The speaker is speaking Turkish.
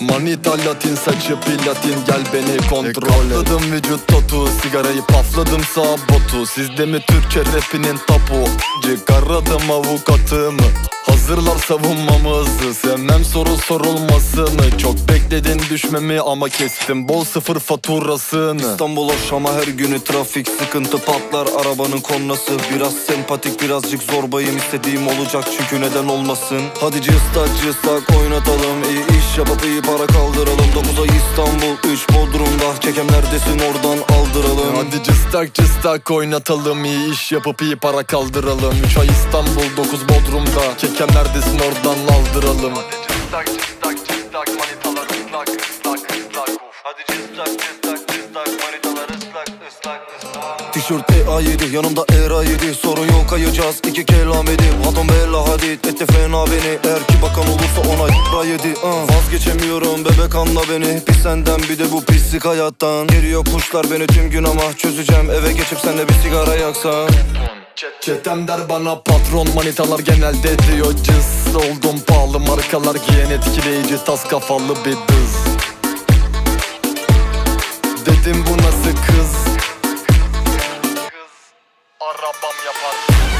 Manita latin saçı platin. Gel beni kontrol et. Katladım vücut tatu sigarayı pafladım sağ botu. Sizde mi Türkçe rapinin tapu? Çıkaradım avukatımı Hazırlar savunmamızı. Sevmem soru sorulmasını. Çok bekledin düşmemi ama kestim. Bol sıfır faturasını. İstanbul hoş ama her günü trafik sıkıntı patlar. Arabanın konnası Biraz sempatik birazcık zorbayım. İstediğim olacak çünkü neden olmasın? Hadi cıstak cıstak oynatalım. İyi iş yapıp iyi para kaldıralım. 9 ay İstanbul 3 Bodrum'da. Çekem neredesin? Oradan aldıralım. Hadi cıstak cıstak oynatalım. İyi iş yapıp iyi para kaldıralım. 3 ay İstanbul 9 Bodrum'da. Kekem neredesin? Oradan aldıralım. Hadi cıstak cıstak cıstak manitalar ıslak ıslak ıslak. Hadi cıstak cıstak cıstak manitalar ıslak ıslak ıslak. Tişört EA7 yanımda ERA 7 Sorun yok kayacağız iki kelam edip Haton Bella Hadid etti fena beni. Eğer ki bakan olursa ona ra yedi uh. Vazgeçemiyorum bebek anla beni. Pis senden bir de bu pislik hayattan. Geliyor kuşlar beni tüm gün ama Çözeceğim. Eve geçip senle bir sigara yaksan Çetem. Der bana patron manitalar genelde diyor cız Oldum pahalı markalar giyen etkileyici tas kafalı bir dız Dedim bu nasıl kız? Arabam yapar